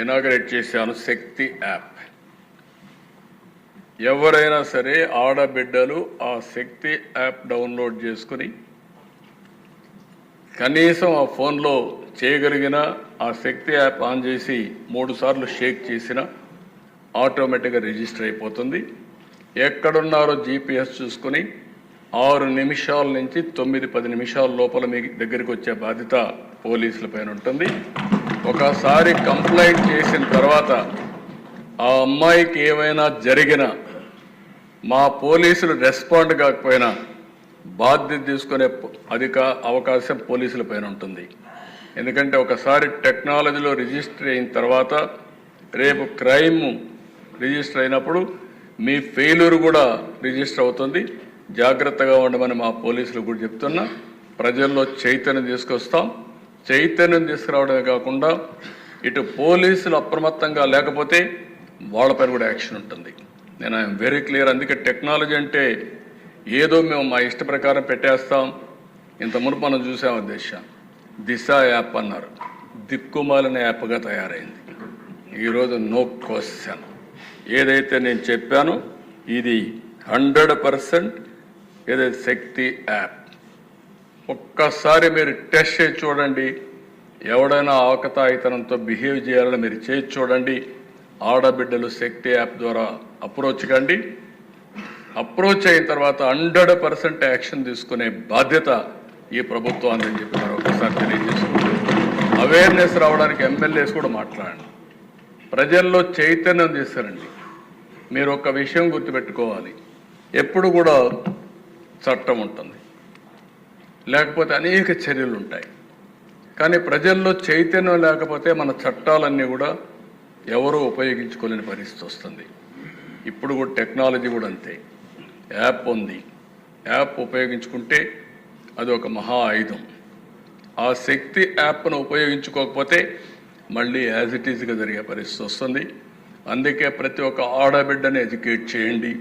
Inaugurate చేశాను శక్తి app. ఎవరైనా సరే ఆడబిడ్డలు ఆ శక్తి యాప్ డౌన్లోడ్ చేసుకుని కనీసం ఆ ఫోన్లో చేయగలిగిన ఆ శక్తి యాప్ ఆన్ చేసి మూడు సార్లు షేక్ చేసిన ఆటోమేటిక్గా రిజిస్టర్ అయిపోతుంది. ఎక్కడున్నారో జీపీఎస్ చూసుకుని ఆరు నిమిషాల నుంచి తొమ్మిది పది నిమిషాల లోపల మీ దగ్గరికి వచ్చే బాధ్యత పోలీసుల పైన ఉంటుంది. ఒకసారి కంప్లైంట్ చేసిన తర్వాత ఆ అమ్మాయికి ఏమైనా జరిగినా మా పోలీసులు రెస్పాండ్ కాకపోయినా బాధ్యత తీసుకునే అధిక అవకాశం పోలీసుల పైన ఉంటుంది. ఎందుకంటే ఒకసారి టెక్నాలజీలో రిజిస్టర్ అయిన తర్వాత రేపు క్రైమ్ రిజిస్టర్ అయినప్పుడు మీ ఫెయిల్యూర్ కూడా రిజిస్టర్ అవుతుంది. జాగ్రత్తగా ఉండమని మా పోలీసులు కూడా చెప్తున్నా. ప్రజల్లో చైతన్యం తీసుకొస్తాం. చైతన్యం తీసుకురావడమే కాకుండా ఇటు పోలీసులు అప్రమత్తంగా లేకపోతే వాళ్ళపైన కూడా యాక్షన్ ఉంటుంది. నేను ఐఎమ్ వెరీ క్లియర్. అందుకే టెక్నాలజీ అంటే ఏదో మేము మా ఇష్ట ప్రకారం పెట్టేస్తాం. ఇంత మునుపు మనం చూసాము దిశ. దిశ యాప్ అన్నారు. దిక్కుమాలిన యాప్గా తయారైంది. ఈరోజు నో క్వశ్చన్. ఏదైతే నేను చెప్పానో ఇది హండ్రెడ్ పర్సెంట్ ఏదైతే శక్తి యాప్. ఒక్కసారి మీరు టెస్ట్ చేసి చూడండి. ఎవడైనా అవకతాయితనంతో బిహేవ్ చేయాలని మీరు చేసి చూడండి. ఆడబిడ్డలు శక్తి యాప్ ద్వారా అప్రోచ్ కండి. అప్రోచ్ అయిన తర్వాత హండ్రెడ్ పర్సెంట్ యాక్షన్ తీసుకునే బాధ్యత ఈ ప్రభుత్వాన్ని అని చెప్పి ఒకసారి తెలియజేసుకుంటారు అవేర్నెస్ రావడానికి ఎమ్మెల్యేస్ కూడా మాట్లాడండి. ప్రజల్లో చైతన్యం చేశారండి. మీరు ఒక విషయం గుర్తుపెట్టుకోవాలి. ఎప్పుడు కూడా చట్టం ఉంటుంది. లేకపోతే అనేక చర్యలు ఉంటాయి కానీ ప్రజల్లో చైతన్యం లేకపోతే మన చట్టాలన్నీ కూడా ఎవరూ ఉపయోగించుకోలేని పరిస్థితి వస్తుంది. ఇప్పుడు కూడా టెక్నాలజీ కూడా అంతే. యాప్ ఉంది. యాప్ ఉపయోగించుకుంటే అది ఒక మహా ఆయుధం. ఆ శక్తి యాప్ను ఉపయోగించుకోకపోతే మళ్ళీ యాజ్ ఇట్ ఈజ్గా జరిగే పరిస్థితి వస్తుంది. అందుకే ప్రతి ఒక్క ఆడబిడ్డని ఎడ్యుకేట్ చేయండి.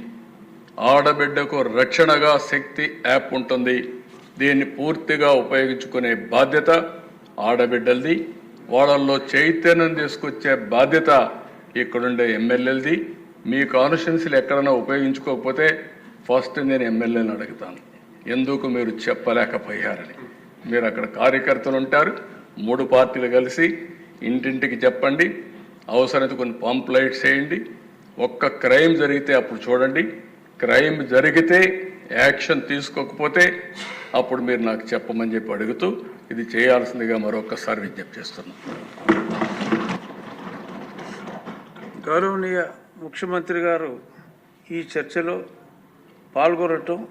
ఆడబిడ్డకు రక్షణగా శక్తి యాప్ ఉంటుంది. దీన్ని పూర్తిగా ఉపయోగించుకునే బాధ్యత ఆడబిడ్డలది వాళ్ళల్లో చైతన్యం తీసుకొచ్చే బాధ్యత ఇక్కడుండే ఎమ్మెల్యేలది. మీ కాన్స్టిట్యున్సీలు ఎక్కడైనా ఉపయోగించుకోకపోతే ఫస్ట్ నేను ఎమ్మెల్యేని అడుగుతాను. ఎందుకు మీరు చెప్పలేకపోయారని. మీరు అక్కడ కార్యకర్తలు ఉంటారు మూడు పార్టీలు కలిసి ఇంటింటికి చెప్పండి అవసరమైతే కొన్ని పంప్లైట్స్ వేయండి ఒక్క క్రైమ్ జరిగితే అప్పుడు చూడండి. క్రైమ్ జరిగితే యాక్షన్ తీసుకోకపోతే అప్పుడు మీరు నాకు చెప్పమని చెప్పి అడుగుతూ ఇది చేయాల్సిందిగా మరొకసారి విజ్ఞప్తి చేస్తున్నాను గౌరవనీయ ముఖ్యమంత్రి గారు ఈ చర్చలో పాల్గొనటం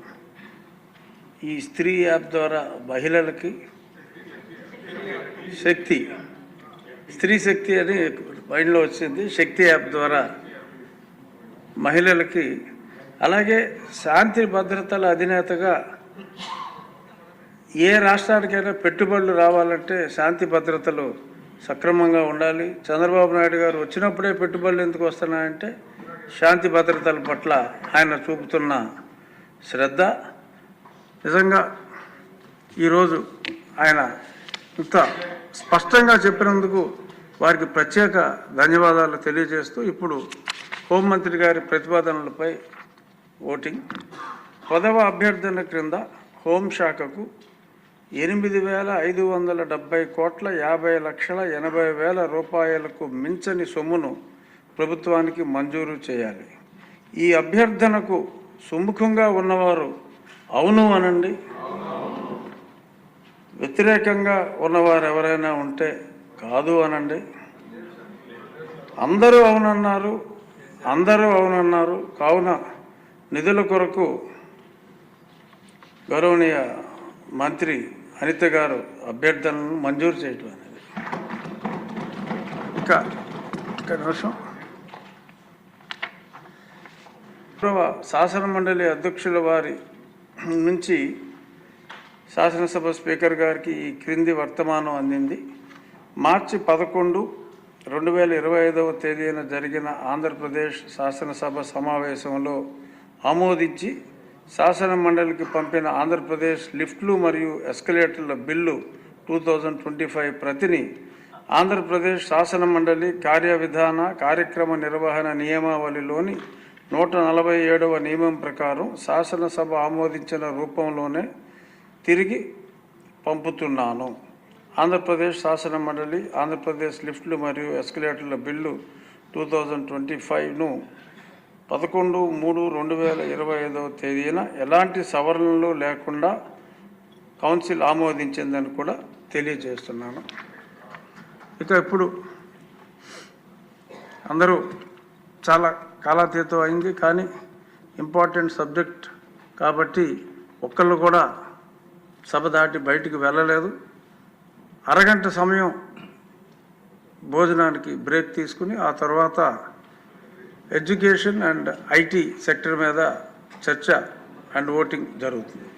ఈ స్త్రీ యాప్ ద్వారా మహిళలకి శక్తి స్త్రీ శక్తి అని మైండ్లో వచ్చింది. శక్తి యాప్ ద్వారా మహిళలకి అలాగే శాంతి భద్రతల అధినేతగా ఏ రాష్ట్రానికైనా పెట్టుబడులు రావాలంటే శాంతి భద్రతలు సక్రమంగా ఉండాలి. చంద్రబాబు నాయుడు గారు వచ్చినప్పుడే పెట్టుబడులు ఎందుకు వస్తున్నాయంటే శాంతి భద్రతల పట్ల ఆయన చూపుతున్న శ్రద్ధ. నిజంగా ఈరోజు ఆయన ఇంత స్పష్టంగా చెప్పినందుకు వారికి ప్రత్యేక ధన్యవాదాలు తెలియజేస్తూ ఇప్పుడు హోంమంత్రి గారి ప్రతిపాదనలపై ఓటింగ్. పదవ అభ్యర్థన క్రింద హోంశాఖకు ఎనిమిది వేల ఐదు వందల డెబ్బై కోట్ల యాభై లక్షల ఎనభై వేల రూపాయలకు మించని సొమ్మును ప్రభుత్వానికి మంజూరు చేయాలి. ఈ అభ్యర్థనకు సుముఖంగా ఉన్నవారు అవును అనండి. వ్యతిరేకంగా ఉన్నవారు ఎవరైనా ఉంటే కాదు అనండి. అందరూ అవునన్నారు అందరూ అవునన్నారు. కావున నిధుల కొరకు గౌరవనీయ మంత్రి అనిత గారు అభ్యర్థనలను మంజూరు చేయటం అనేది. ఇక ఇక నిమిషం. శాసన మండలి అధ్యక్షుల వారి నుంచి శాసనసభ స్పీకర్ గారికి ఈ క్రింది వర్తమానం అందింది. మార్చి పదకొండు రెండు వేల ఇరవై ఐదవ తేదీన జరిగిన ఆంధ్రప్రదేశ్ శాసనసభ సమావేశంలో ఆమోదించి శాసన మండలికి పంపిన ఆంధ్రప్రదేశ్ లిఫ్ట్లు మరియు ఎస్కలేటర్ల bill two thousand twenty five ప్రతిని Andhra Pradesh శాసన మండలి కార్యవిధాన కార్యక్రమ నిర్వహణ నియమావళిలోని నూట నలభై ఏడవ నియమం ప్రకారం శాసనసభ ఆమోదించిన రూపంలోనే తిరిగి పంపుతున్నాను. ఆంధ్రప్రదేశ్ శాసన మండలి ఆంధ్రప్రదేశ్ లిఫ్ట్లు మరియు ఎస్కలేటర్ల బిల్లు టూ థౌజండ్ ట్వంటీ ఫైవ్ను పదకొండు మూడు రెండు వేల ఇరవై ఐదవ తేదీన ఎలాంటి సవరణలు లేకుండా కౌన్సిల్ ఆమోదించిందని కూడా తెలియజేస్తున్నాను. ఇక ఇప్పుడు అందరూ చాలా కాలాతీతం అయింది కానీ ఇంపార్టెంట్ సబ్జెక్ట్ కాబట్టి ఒక్కళ్ళు కూడా సభ దాటి బయటికి వెళ్ళలేదు. అరగంట సమయం భోజనానికి బ్రేక్ తీసుకుని ఆ తర్వాత ఎడ్యుకేషన్ అండ్ ఐటీ సెక్టర్ మీద చర్చ అండ్ ఓటింగ్ జరుగుతుంది.